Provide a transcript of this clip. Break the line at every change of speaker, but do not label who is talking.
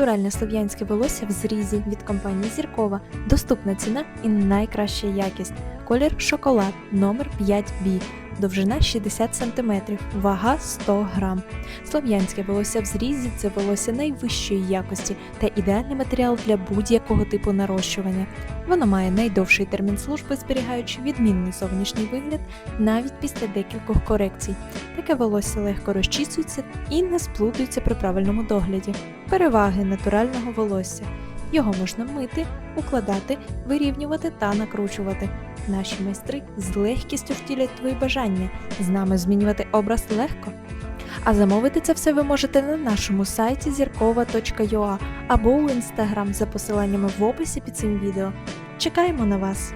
Натуральне слов'янське волосся в зрізі від компанії Зіркова. Доступна ціна і найкраща якість. Колір шоколад номер 5B. Довжина 60 см, вага 100 грам. Слов'янське волосся в зрізі це волосся найвищої якості та ідеальний матеріал для будь-якого типу нарощування. Воно має найдовший термін служби, зберігаючи відмінний зовнішній вигляд навіть після декількох корекцій. Таке волосся легко розчісується і не сплутується при правильному догляді. Переваги натурального волосся. Його можна мити, укладати, вирівнювати та накручувати. Наші майстри з легкістю втілять твої бажання. З нами змінювати образ легко. А замовити це все ви можете на нашому сайті зіркова.ua або у інстаграм за посиланнями в описі під цим відео. Чекаємо на вас!